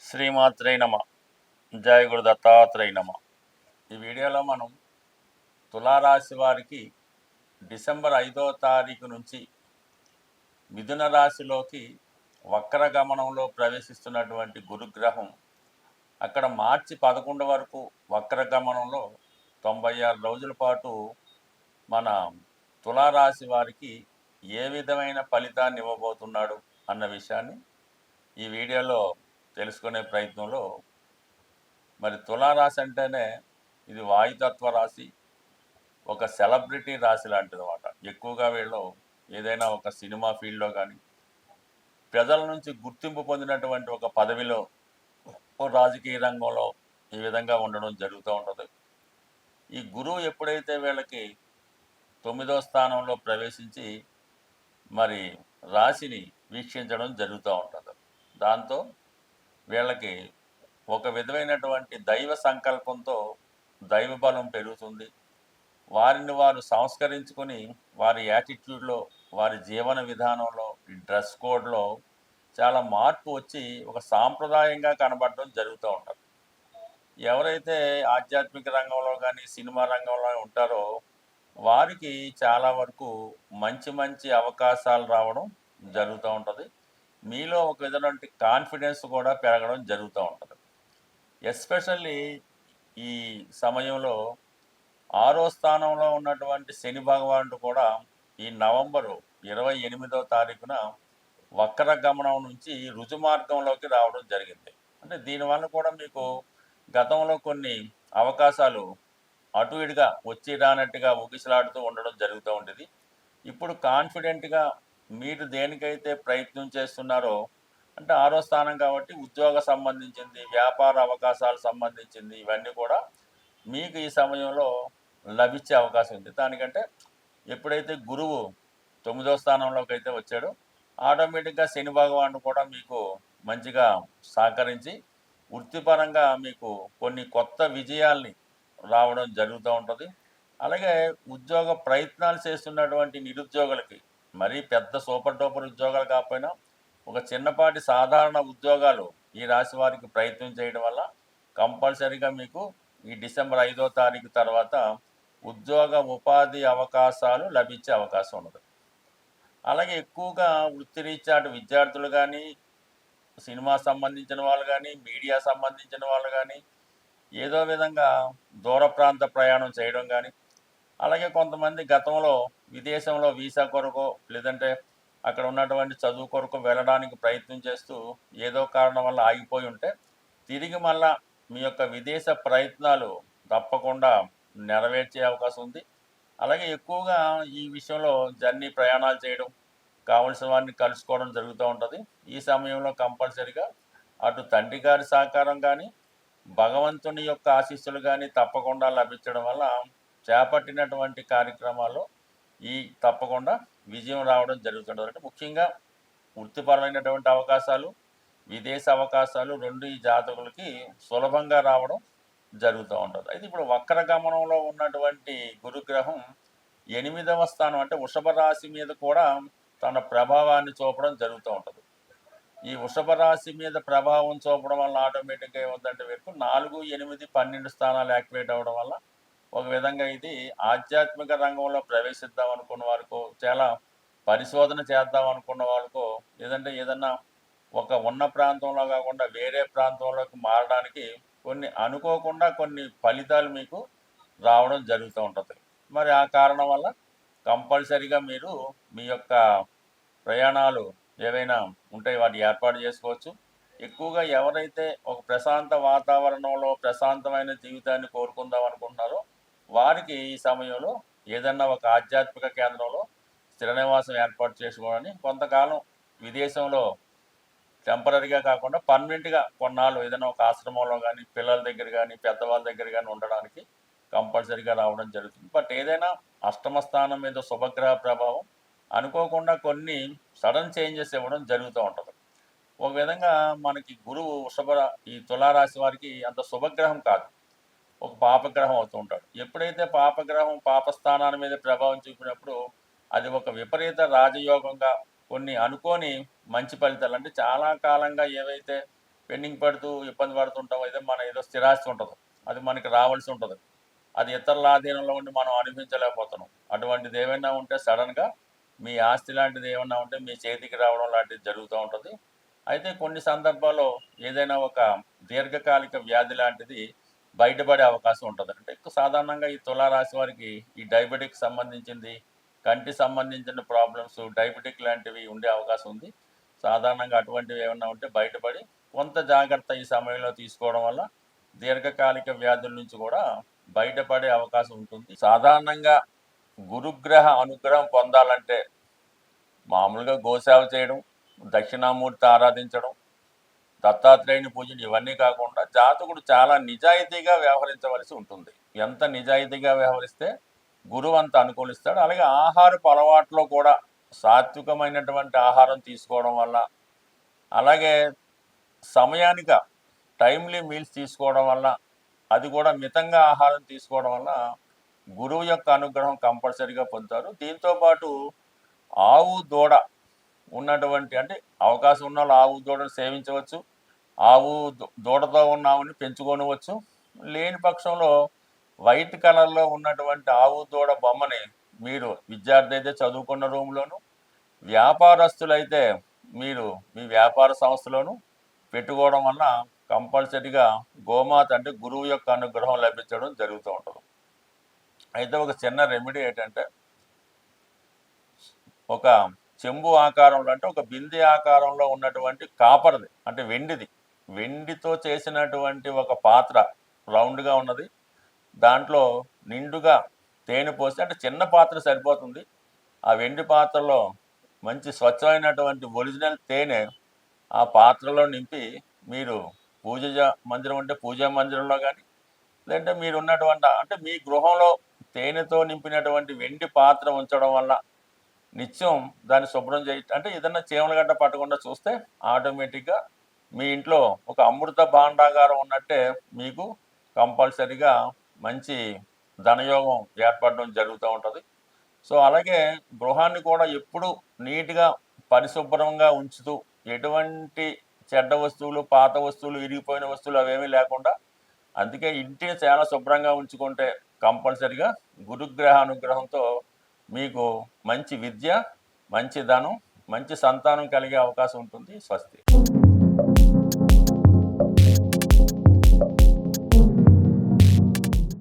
శ్రీమాత్రే నమ. జయ గురు దత్తాత్రేయ నమ. ఈ వీడియోలో మనం తులారాశి వారికి డిసెంబర్ ఐదో తారీఖు నుంచి మిథున రాశిలోకి వక్ర గమనంలో ప్రవేశిస్తున్నటువంటి గురుగ్రహం అక్కడ మార్చి పదకొండు వరకు వక్ర గమనంలో తొంభై ఆరు రోజుల పాటు మన తులారాశి వారికి ఏ విధమైన ఫలితాన్ని ఇవ్వబోతున్నాడు అన్న విషయాన్ని ఈ వీడియోలో తెలుసుకునే ప్రయత్నంలో మరి తులారాశి అంటేనే ఇది వాయుతత్వ రాశి ఒక సెలబ్రిటీ రాశి లాంటిది అనమాట ఎక్కువగా వీళ్ళు ఏదైనా ఒక సినిమా ఫీల్డ్లో కానీ ప్రజల నుంచి గుర్తింపు పొందినటువంటి ఒక పదవిలో రాజకీయ రంగంలో ఈ విధంగా ఉండడం జరుగుతూ ఉంటుంది ఈ గురువు ఎప్పుడైతే వీళ్ళకి తొమ్మిదో స్థానంలో ప్రవేశించి మరి రాశిని వీక్షించడం జరుగుతూ ఉంటుంది. దాంతో వీళ్ళకి ఒక విధమైనటువంటి దైవ సంకల్పంతో దైవ బలం పెరుగుతుంది. వారిని వారు సంస్కరించుకొని వారి యాటిట్యూడ్లో వారి జీవన విధానంలో డ్రెస్ కోడ్లో చాలా మార్పు వచ్చి ఒక సాంప్రదాయంగా కనబడడం జరుగుతూ ఉంటుంది. ఎవరైతే ఆధ్యాత్మిక రంగంలో కానీ సినిమా రంగంలో ఉంటారో వారికి చాలా వరకు మంచి మంచి అవకాశాలు రావడం జరుగుతూ ఉంటుంది. మీలో ఒక విధమైన కాన్ఫిడెన్స్ కూడా పెరగడం జరుగుతూ ఉంటుంది. ఎస్పెషల్లీ ఈ సమయంలో ఆరో స్థానంలో ఉన్నటువంటి శని భగవానుడు కూడా ఈ నవంబరు ఇరవై ఎనిమిదో తారీఖున వక్ర గమనం నుంచి రుజు మార్గంలోకి రావడం జరిగింది. అంటే దీనివల్ల కూడా మీకు గతంలో కొన్ని అవకాశాలు అటు ఇటుగా వచ్చి రానట్టుగా ఊగిసలాడుతూ ఉండడం జరుగుతూ ఉండేది. ఇప్పుడు కాన్ఫిడెంట్గా మీరు దేనికైతే ప్రయత్నం చేస్తున్నారో అంటే ఆరో స్థానం కాబట్టి ఉద్యోగ సంబంధించింది వ్యాపార అవకాశాలు సంబంధించింది ఇవన్నీ కూడా మీకు ఈ సమయంలో లభించే అవకాశం ఉంది. దానికంటే ఎప్పుడైతే గురువు తొమ్మిదో స్థానంలోకి అయితే వచ్చాడో ఆటోమేటిక్గా శని భగవానుడు కూడా మీకు మంచిగా సహకరించి వృత్తిపరంగా మీకు కొన్ని కొత్త విజయాల్ని రావడం జరుగుతూ ఉంటుంది. అలాగే ఉద్యోగ ప్రయత్నాలు చేస్తున్నటువంటి నిరుద్యోగులకి మరీ పెద్ద సూపర్ డూపర్ ఉద్యోగాలు కాకపోయినా ఒక చిన్నపాటి సాధారణ ఉద్యోగాలు ఈ రాశి వారికి ప్రయత్నం చేయడం వల్ల కంపల్సరీగా మీకు ఈ డిసెంబర్ ఐదో తారీఖు తర్వాత ఉద్యోగ ఉపాధి అవకాశాలు లభించే అవకాశం ఉన్నది. అలాగే ఎక్కువగా వృత్తిరీత్యా అటు విద్యార్థులు కానీ సినిమా సంబంధించిన వాళ్ళు కానీ మీడియా సంబంధించిన వాళ్ళు కానీ ఏదో విధంగా దూర ప్రాంత ప్రయాణం చేయడం కానీ అలాగే కొంతమంది గతంలో విదేశంలో వీసా కొరకు లేదంటే అక్కడ ఉన్నటువంటి చదువు కొరకు వెళ్ళడానికి ప్రయత్నం చేస్తూ ఏదో కారణం వల్ల ఆగిపోయి ఉంటే తిరిగి మళ్ళా మీ యొక్క విదేశ ప్రయత్నాలు తప్పకుండా నెరవేర్చే అవకాశం ఉంది. అలాగే ఎక్కువగా ఈ విషయంలో జర్నీ ప్రయాణాలు చేయడం కావలసిన వారిని కలుసుకోవడం జరుగుతూ ఉంటుంది. ఈ సమయంలో కంపల్సరిగా అటు తండ్రి గారి సహకారం కానీ భగవంతుని యొక్క ఆశీస్సులు కానీ తప్పకుండా లభించడం వల్ల చేపట్టినటువంటి కార్యక్రమాల్లో ఈ తప్పకుండా విజయం రావడం జరుగుతుంది అంటే ముఖ్యంగా వృత్తిపరమైనటువంటి అవకాశాలు విదేశ అవకాశాలు రెండు ఈ జాతకులకి సులభంగా రావడం జరుగుతూ ఉంటుంది. అయితే ఇప్పుడు వక్ర గమనంలో ఉన్నటువంటి గురుగ్రహం ఎనిమిదవ స్థానం అంటే వృషభ రాశి మీద కూడా తన ప్రభావాన్ని చూపడం జరుగుతూ ఉంటుంది. ఈ వృషభ రాశి మీద ప్రభావం చూపడం వల్ల ఆటోమేటిక్గా ఏముందంటే వీరికి నాలుగు ఎనిమిది పన్నెండు స్థానాలు యాక్టివేట్ అవ్వడం వల్ల ఒక విధంగా ఇది ఆధ్యాత్మిక రంగంలో ప్రవేశిద్దాం అనుకున్న వారికి చాలా పరిశోధన చేద్దాం అనుకున్న వాళ్ళకు లేదంటే ఏదన్నా ఒక ఉన్న ప్రాంతంలో కాకుండా వేరే ప్రాంతంలోకి మారడానికి కొన్ని అనుకోకుండా కొన్ని ఫలితాలు మీకు రావడం జరుగుతూ ఉంటుంది. మరి ఆ కారణం వల్ల కంపల్సరిగా మీరు మీ యొక్క ప్రయాణాలు ఏవైనా ఉంటాయి వాటి ఏర్పాటు చేసుకోవచ్చు. ఎక్కువగా ఎవరైతే ఒక ప్రశాంత వాతావరణంలో ప్రశాంతమైన జీవితాన్ని కోరుకుందాం అనుకుంటున్నారో వారికి ఈ సమయంలో ఏదన్నా ఒక ఆధ్యాత్మిక కేంద్రంలో స్థిరనివాసం ఏర్పాటు చేసుకోవాలని కొంతకాలం విదేశంలో టెంపరీగా కాకుండా పర్మనెంట్గా కొన్నాళ్ళు ఏదైనా ఒక ఆశ్రమంలో కానీ పిల్లల దగ్గర కానీ పెద్దవాళ్ళ దగ్గర కానీ ఉండడానికి కంపల్సరీగా రావడం జరుగుతుంది. బట్ ఏదైనా అష్టమ స్థానం మీద శుభగ్రహ ప్రభావం అనుకోకుండా కొన్ని సడన్ చేంజెస్ ఇవ్వడం జరుగుతూ ఉంటుంది. ఒక విధంగా మనకి గురువు వృషభ ఈ తులారాశి వారికి అంత శుభగ్రహం కాదు. ఒక పాపగ్రహం అవుతూ ఉంటాడు. ఎప్పుడైతే పాపగ్రహం పాపస్థానాల మీద ప్రభావం చూపినప్పుడు అది ఒక విపరీత రాజయోగంగా కొన్ని అనుకోని మంచి ఫలితాలు అంటే చాలా కాలంగా ఏవైతే పెండింగ్ పడుతూ ఇబ్బంది పడుతుంటామో అయితే మన ఏదో స్థిరాస్తి ఉంటుంది. అది మనకి రావాల్సి ఉంటుంది. అది ఇతరుల ఆధీనంలో ఉండి మనం అనుభవించలేకపోతున్నాం. అటువంటిది ఏమైనా ఉంటే సడన్గా మీ ఆస్తి లాంటిది ఏమన్నా ఉంటే మీ చేతికి రావడం లాంటిది జరుగుతూ ఉంటుంది. అయితే కొన్ని సందర్భాల్లో ఏదైనా ఒక దీర్ఘకాలిక వ్యాధి లాంటిది బయటపడే అవకాశం ఉంటుంది. అంటే సాధారణంగా ఈ తులారాశి వారికి ఈ డయాబెటిక్ సంబంధించింది కంటి సంబంధించిన ప్రాబ్లమ్స్ డయాబెటిక్ లాంటివి ఉండే అవకాశం ఉంది. సాధారణంగా అటువంటివి ఏమైనా ఉంటే బయటపడి కొంత జాగ్రత్త ఈ సమయంలో తీసుకోవడం వల్ల దీర్ఘకాలిక వ్యాధుల నుంచి కూడా బయటపడే అవకాశం ఉంటుంది. సాధారణంగా గురుగ్రహ అనుగ్రహం పొందాలంటే మామూలుగా గోసేవ చేయడం దక్షిణామూర్తి ఆరాధించడం దత్తాత్రేయుని పూజలు ఇవన్నీ కాకుండా జాతకుడు చాలా నిజాయితీగా వ్యవహరించవలసి ఉంటుంది. ఎంత నిజాయితీగా వ్యవహరిస్తే గురువు అంత అనుకూలిస్తాడు. అలాగే ఆహారపు అలవాట్లో కూడా సాత్వికమైనటువంటి ఆహారం తీసుకోవడం వల్ల అలాగే సమయానిక టైమ్లీ మీల్స్ తీసుకోవడం వల్ల అది కూడా మితంగా ఆహారం తీసుకోవడం వల్ల గురువు యొక్క అనుగ్రహం కంపల్సరీగా పొందుతారు. దీంతోపాటు ఆవు దూడ ఉన్నటువంటి అంటే అవకాశం ఉన్న వాళ్ళు ఆవు దూడను సేవించవచ్చు. ఆవు దూడతో ఉన్న ఆవుని పెంచుకొనవచ్చు. లేని పక్షంలో వైట్ కలర్లో ఉన్నటువంటి ఆవు దూడ బొమ్మని మీరు విద్యార్థి అయితే చదువుకున్న రూమ్లోను వ్యాపారస్తులైతే మీరు మీ వ్యాపార సంస్థలోను పెట్టుకోవడం వల్ల కంపల్సరీగా గోమాత అంటే గురువు యొక్క అనుగ్రహం లభించడం జరుగుతూ ఉంటుంది. అయితే ఒక చిన్న రెమెడీ ఏంటంటే ఒక చెంబు ఆకారంలో అంటే ఒక బిందె ఆకారంలో ఉన్నటువంటి కాపర్ది అంటే వెండిది. వెండితో చేసినటువంటి ఒక పాత్ర రౌండ్గా ఉన్నది. దాంట్లో నిండుగా తేనె పోసి అంటే చిన్న పాత్ర సరిపోతుంది. ఆ వెండి పాత్రలో మంచి స్వచ్ఛమైనటువంటి ఒరిజినల్ తేనె ఆ పాత్రలో నింపి మీరు పూజ మందిరం అంటే పూజా మందిరంలో కానీ లేదంటే మీరు ఉన్నటువంటి అంటే మీ గృహంలో తేనెతో నింపినటువంటి వెండి పాత్ర ఉంచడం వల్ల నిత్యం దాన్ని శుభ్రం చేయ అంటే ఏదన్నా చీమల గడ్డ పట్టకుండా చూస్తే ఆటోమేటిక్గా మీ ఇంట్లో ఒక అమృత భాండాగారం ఉన్నట్టే మీకు కంపల్సరీగా మంచి ధనయోగం ఏర్పడడం జరుగుతూ ఉంటుంది. సో అలాగే గృహాన్ని కూడా ఎప్పుడు నీట్గా పరిశుభ్రంగా ఉంచుతూ ఎటువంటి చెడ్డ వస్తువులు పాత వస్తువులు ఇరిగిపోయిన వస్తువులు అవేమీ లేకుండా అందుకే ఇంటిని చాలా శుభ్రంగా ఉంచుకుంటే కంపల్సరిగా గురుగ్రహ అనుగ్రహంతో మీకు మంచి విద్య మంచి ధనం మంచి సంతానం కలిగే అవకాశం ఉంటుంది. స్వస్తి.